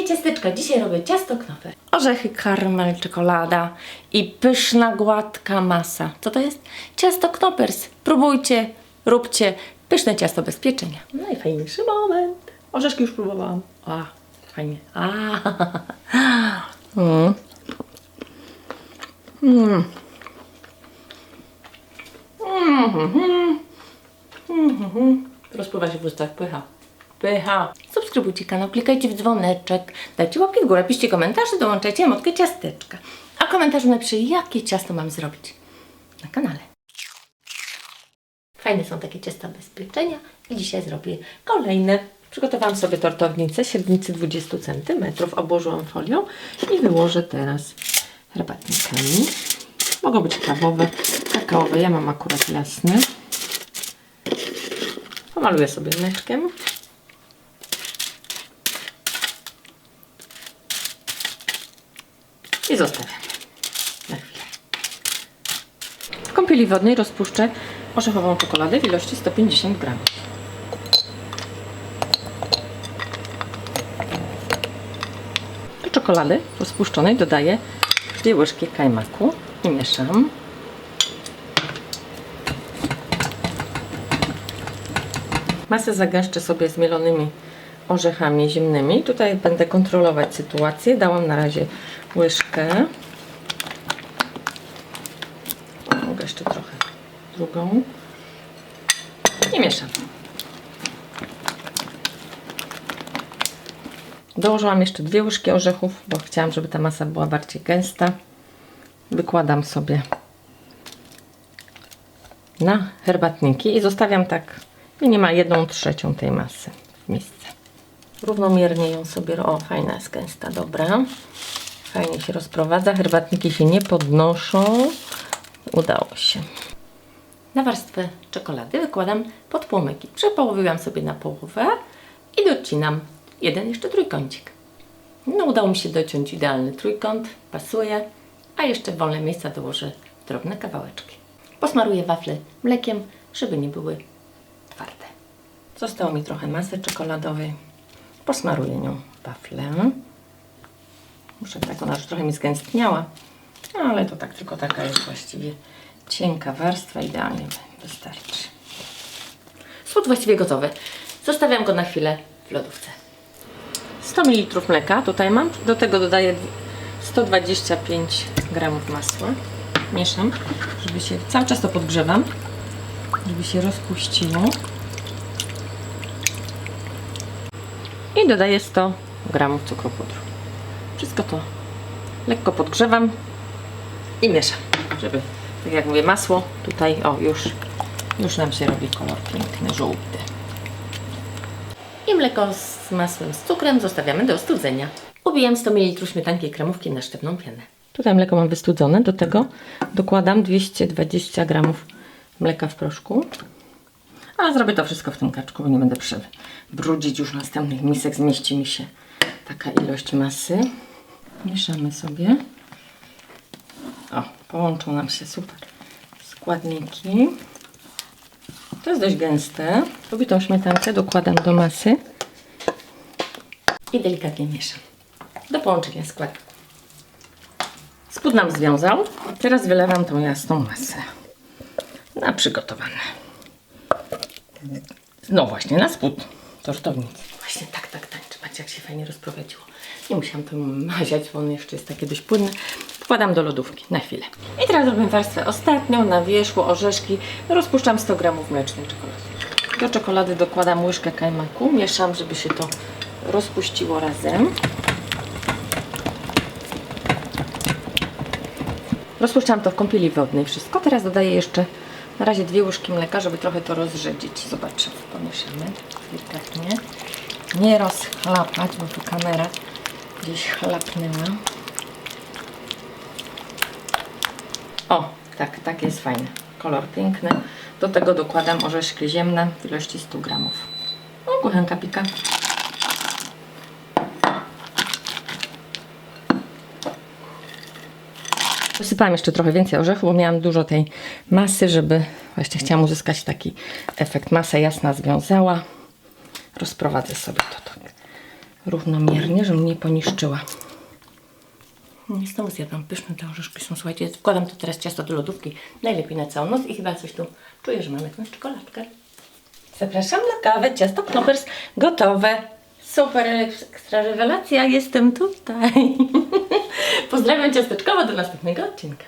Hej ciasteczka, dzisiaj robię ciasto knoper. Orzechy, karmel, czekolada i pyszna, gładka masa. Co to jest? Ciasto knopers. Próbujcie, róbcie. Pyszne ciasto bez pieczenia. Najfajniejszy moment. Orzeszki już próbowałam. A, fajnie. A, mm. Mm. Rozpływa się w ustach pycha. Pycha. Subskrybujcie kanał, klikajcie w dzwoneczek, dajcie łapki w górę, piszcie komentarze, dołączajcie emotkę ciasteczka. A komentarz napisze, jakie ciasto mam zrobić na kanale. Fajne są takie ciasta bez pieczenia i dzisiaj zrobię kolejne. Przygotowałam sobie tortownicę średnicy 20 cm, obłożyłam folią i wyłożę teraz herbatnikami. Mogą być kawowe, kakaowe, ja mam akurat jasne. Pomaluję sobie mleczkiem. Zostawiam na chwilę. W kąpieli wodnej rozpuszczę orzechową czekoladę w ilości 150 g. Do czekolady rozpuszczonej dodaję dwie łyżki kajmaku i mieszam. Masę zagęszczę sobie z mielonymi orzechami ziemnymi. Tutaj będę kontrolować sytuację. Dałam na razie łyżkę. Mogę jeszcze trochę drugą. I mieszam. Dołożyłam jeszcze dwie łyżki orzechów, bo chciałam, żeby ta masa była bardziej gęsta. Wykładam sobie na herbatniki i zostawiam tak minimalnie jedną trzecią tej masy w misce. Równomiernie ją sobie, o fajna jest gęsta, dobra. Fajnie się rozprowadza, herbatniki się nie podnoszą. Udało się. Na warstwę czekolady wykładam podpłomyki. Przepołowiłam sobie na połowę i docinam jeden jeszcze trójkącik. No udało mi się dociąć idealny trójkąt, pasuje, a jeszcze w wolne miejsca dołożę drobne kawałeczki. Posmaruję wafle mlekiem, żeby nie były twarde. Zostało mi trochę masy czekoladowej. Posmaruję nią waflę. Muszę tak, ona już trochę mi zgęstniała, ale to tak tylko taka jest właściwie cienka warstwa, idealnie wystarczy. Słód właściwie gotowy. Zostawiam go na chwilę w lodówce. 100 ml mleka tutaj mam. Do tego dodaję 125 g masła. Mieszam, żeby się cały czas to podgrzewam, żeby się rozpuściło. I dodaję 100 g cukru pudru. Wszystko to lekko podgrzewam i mieszam, żeby, tak jak mówię, masło tutaj, o już, już nam się robi kolor piękny, żółty. I mleko z masłem, z cukrem zostawiamy do ostudzenia. Ubijam 100 ml śmietanki kremówki na sztywną pianę. Tutaj mleko mam wystudzone, do tego dokładam 220 g mleka w proszku. A zrobię to wszystko w tym kaczku, bo nie będę przebrudzić już następnych misek. Zmieści mi się taka ilość masy. Mieszamy sobie. O, połączą nam się super składniki. To jest dość gęste. Pobitą śmietankę dokładam do masy i delikatnie mieszam do połączenia składników. Spód nam związał. Teraz wylewam tą jasną masę na przygotowane. No właśnie, na spód tortownicy. Właśnie tak, tak tańczy. Patrzcie, jak się fajnie rozprowadziło. Nie musiałam to maziać, bo on jeszcze jest takie dość płynne. Wkładam do lodówki na chwilę. I teraz robimy warstwę ostatnią na wierzchu, orzeszki. Rozpuszczam 100 g mlecznej czekolady. Do czekolady dokładam łyżkę kajmaku. Mieszam, żeby się to rozpuściło razem. Rozpuszczam to w kąpieli wodnej wszystko. Teraz dodaję jeszcze na razie dwie łyżki mleka, żeby trochę to rozrzedzić. Zobaczcie, pomieszamy delikatnie. Nie rozchlapać, bo tu kamera gdzieś chlapnęła. O, tak, tak jest fajny. Kolor piękny. Do tego dokładam orzeszki ziemne w ilości 100 gramów. O, kuchenka pika. Posypałam jeszcze trochę więcej orzechów, bo miałam dużo tej masy, żeby właśnie chciałam uzyskać taki efekt. Masa jasna związała. Rozprowadzę sobie to tak równomiernie, żebym nie poniszczyła. Znowu zjadłam pyszne te orzeszki są, słuchajcie, wkładam to teraz ciasto do lodówki, najlepiej na całą noc i chyba coś tu czuję, że mam jakąś czekoladkę. Zapraszam na kawę, ciasto knoppers gotowe. Super, ekstra rewelacja, jestem tutaj. Pozdrawiam ciasteczkowo do następnego odcinka.